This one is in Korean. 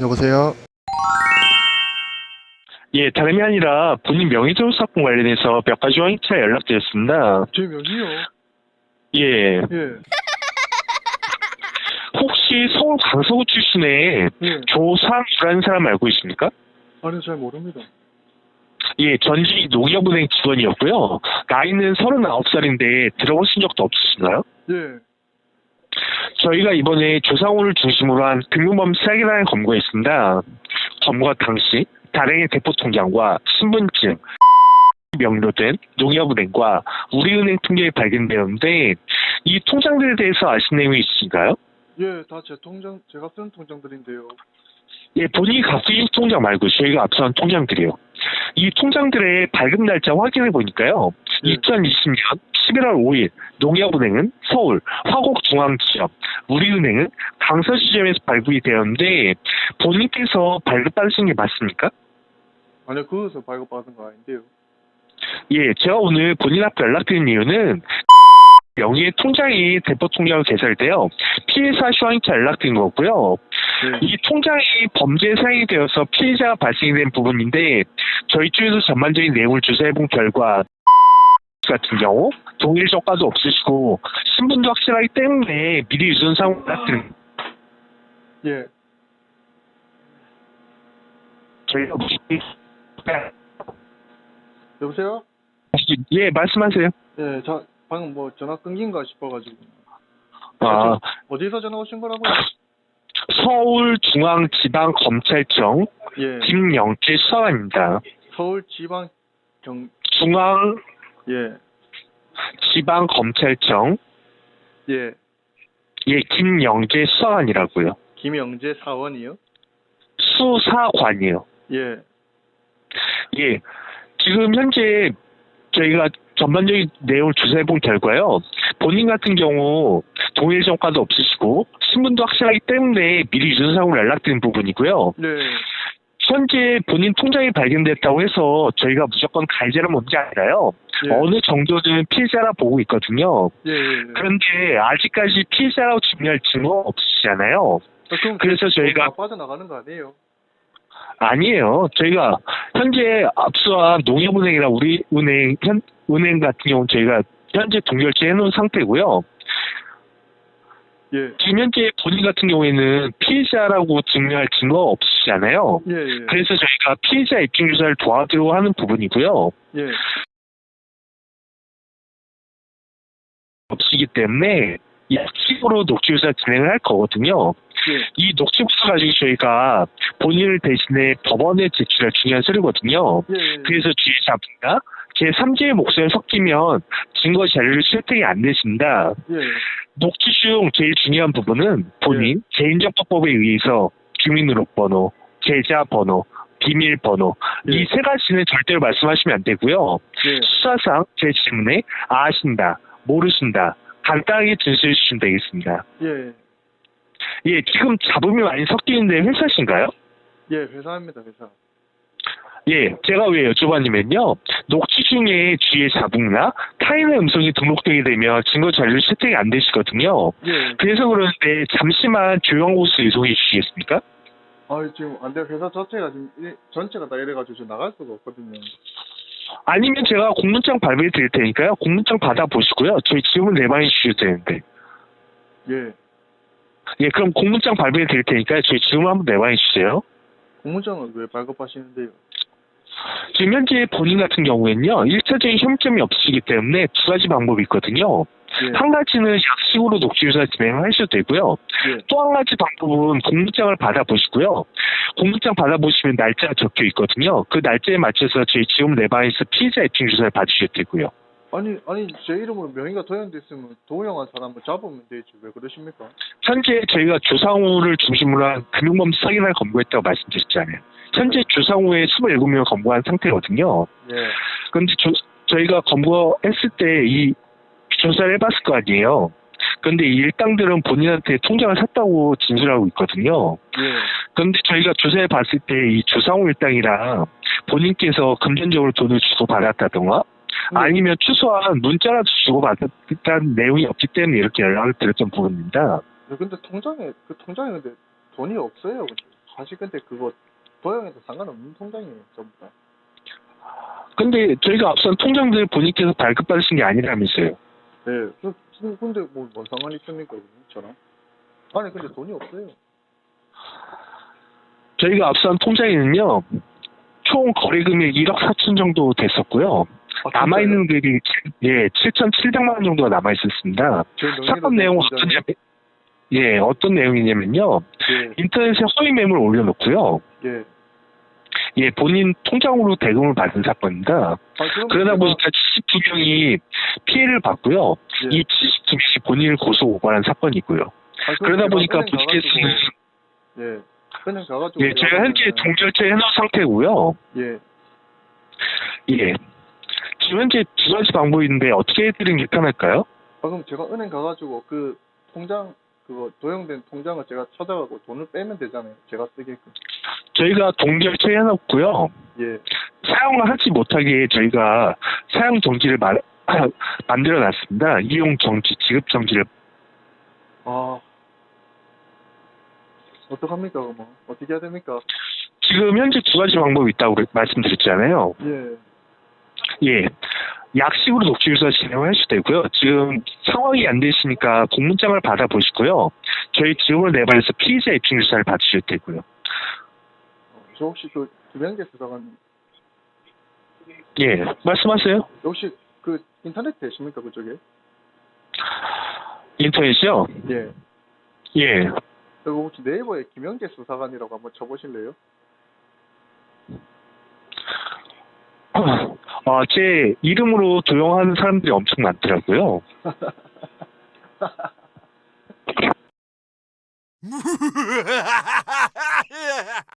여보세요? 예, 다름이 아니라 본인 명의조사 사건 관련해서 몇 가지 확인차 연락드렸습니다. 제 명이요? 예, 예. 혹시 서울 강서구 출신의 예. 조상이라는 사람 알고 있습니까? 아니요, 잘 모릅니다. 예, 전직 농협은행 직원이었고요. 나이는 39살인데 들어보신 적도 없으신가요? 예. 저희가 이번에 조상우를 중심으로 한 금융범 사기단을 검거했습니다. 검거 당시 다행의 대포통장과 신분증, 명료된 농협은행과 우리은행 통장이 발견되었는데 이 통장들에 대해서 아시는 내용이 있으신가요? 예, 다 제 통장, 제가 쓰는 통장들인데요. 예, 본인이 갖고 있는 통장 말고 저희가 앞서한 통장들이요. 이 통장들의 발급 날짜 확인해 보니까요. 예. 2020년 11월 5일 농협은행은 서울 화곡중앙지점, 우리은행은 강서지점에서 발급이 되었는데 본인께서 발급받으신 게 맞습니까? 아니요, 그것을 발급받은 거 아닌데요. 예, 제가 오늘 본인 앞에 연락드린 이유는 명의의 통장이 대포 통장으로 개설되어 피해사 휴황차 연락드린 거고요. 예. 이 통장이 범죄 사용이 되어서 피해자가 발생이 된 부분인데 저희 쪽에서 전반적인 내용을 조사해본 결과 같은 경우 동일 적과도 없으시고 신분도 확실하기 때문에 미리 유전 사항을 연락드린 예. 저희가 여보세요? 예 말씀하세요. 예, 자, 방금 뭐 전화 끊긴 가 싶어가지고. 아 어디서 전화 오신 거라고요? 서울중앙지방검찰청 예. 김영재 수사관입니다. 서울지방 경, 중앙 예. 지방검찰청 예. 예 김영재 수사관이라고요. 김영재 사원이요? 수사관이요. 예. 예. 지금 현재 저희가 전반적인 내용을 조사해본 결과요. 본인 같은 경우 동일 정과도 없 으시고 신분도 확실하기 때문에 미리 유전상으로 연락드린 부분이고요. 네. 현재 본인 통장이 발견됐다고 해서 저희가 무조건 가해자를 게 아니라요. 예. 어느 정도는 피해자라 보고 있거든요. 예. 그런데 아직까지 피해자라고 증명할 증거 없으시잖아요. 아, 그래서 저희가 다 빠져나가는 거 아니에요? 아니에요. 저희가 현재 압수한 농협은행이나 우리은행 현 은행 같은 경우는 저희가 현재 동결제 해놓은 상태고요. 예. 현재 본인 같은 경우에는 피해자라고 증명할 증거 없으시잖아요. 예. 예. 그래서 저희가 피해자 입증 조사를 도와드리고 하는 부분이고요. 예. 없으기 때문에 약식으로 녹취 조사 진행을 할 거거든요. 예. 이 녹취 조사 가지고 저희가 본인을 대신해 법원에 제출할 중요한 서류거든요. 예. 예. 그래서 주의자분과 제3자의 목소리를 섞이면 증거 자료를 실득이 안 되신다. 예. 녹취 중 제일 중요한 부분은 본인 개인정보법에 의해서 주민등록번호, 계좌번호, 비밀번호 예. 이세 가지는 절대로 말씀하시면 안 되고요. 예. 수사상 제 질문에 아신다, 모르신다 간단하게 진술해 주시면 되겠습니다. 예. 예, 지금 잡음이 많이 섞이는데 회사신가요? 예. 회사입니다. 회사. 예, 제가 왜 여쭤봤냐면요. 녹취 중에 주위의 자국이나 타인의 음성이 등록되게 되면 증거 자료를 채택이 안 되시거든요. 예. 그래서 그러는데 잠시만 조용한 곳으로 이동해 주시겠습니까? 아 지금 안 돼요. 회사 자체가 지금 일- 전체가 다 이래가지고 저 나갈 수가 없거든요. 아니면 제가 공문장 발부해 드릴 테니까요. 공문장 받아보시고요. 저희 지금은 내방해 주셔도 되는데. 예. 예, 그럼 공문장 발부해 드릴 테니까요. 저희 지금 한번 내방해 주세요. 공문장은 왜 발급하시는데요? 지금 현재 본인 같은 경우에는요. 1차적인 혐점이 없으시기 때문에 두 가지 방법이 있거든요. 예. 한 가지는 약식으로 녹취조사 진행을 하셔도 되고요. 예. 또한 가지 방법은 공문장을 받아보시고요. 공문장 받아보시면 날짜가 적혀 있거든요. 그 날짜에 맞춰서 저희 지금 내방에서 피해자 입증 조사를 받으셔도 되고요. 아니 아니 제 이름으로 명의가 도용됐으면 도용한 사람을 잡으면 되지 왜 그러십니까? 현재 저희가 조상우를 중심으로 한 금융범 사기를 검거했다고 말씀드렸잖아요. 현재 조상우의 27명을 검거한 상태거든요. 예. 그런데 조- 저희가 검거했을 때 이 조사를 해봤을 거 아니에요. 그런데 이 일당들은 본인한테 통장을 샀다고 진술하고 있거든요. 예. 그런데 저희가 조사해 봤을 때이 조상우 일당이랑 본인께서 금전적으로 돈을 주고 받았다던가 네. 아니면 추소한 문자라도 주고 받았다는 내용이 없기 때문에 이렇게 연락을 드렸던 부분입니다. 네, 근데 통장에 그 통장에 근데 돈이 없어요. 근데. 사실 근데 그거 도형에도 상관없는 통장이에요, 전부 다. 근데 저희가 앞선 통장들 본인께서 발급받으신 게 아니라면서요. 네, 그, 그- 근데 뭐, 뭔 상관이 있습니까, 저랑? 아니, 근데 돈이 없어요. 저희가 앞선 통장에는요, 총 거래 금액 1억 4천 정도 됐었고요. 아, 남아 있는 금액이, 예, 7,700만 원 정도가 남아 있었습니다. 제 명의로 사건 된 내용은 통장이요? 어떤, 예, 어떤 내용이냐면요. 예, 인터넷에 허위 매물 올려놓고요. 예. 예, 본인 통장으로 대금을 받은 사건입니다. 아, 그러다 보니까 72명이 피해를 받고요. 예. 이 72명이 본인을 고소 고발한 사건이고요. 아, 그러다 보니까 가가지고- 예. 예, 제가 현재 동결제 해놓은 상태고요. 예, 예. 지금 현재 두 가지 방법이 있는데 어떻게 해드리는 게 편할까요? 아, 그럼 제가 은행 가가지고 그 통장, 그거 도형된 통장을 제가 찾아가고 돈을 빼면 되잖아요. 제가 쓰게끔. 저희가 동결제 해놓고요. 예, 사용을 하지 못하게 저희가 사용 정지를 마- 만들어 놨습니다. 이용 정지, 지급 정지를. 아. 어떡합니까, 그러면? 어떻게 해야 됩니까? 지금 현재 두 가지 방법이 있다고 말씀드렸잖아요. 예, 예. 약식으로 유서 진행을 하셔도 되고요. 지금 상황이 안 되시니까 공문장을 받아보시고요. 저희 지원을 내발해서 피의자 입증 유서를 받으셔도 되고요. 어, 저 혹시 그 김영재 수사관님, 예. 말씀하세요. 혹시 그 인터넷 되십니까, 그쪽에? 인터넷이요? 예. 예. 그리고 혹시 네이버에 김영재 수사관이라고 한번 쳐보실래요? 아, 제 이름으로 조용하는 사람들이 엄청 많더라고요.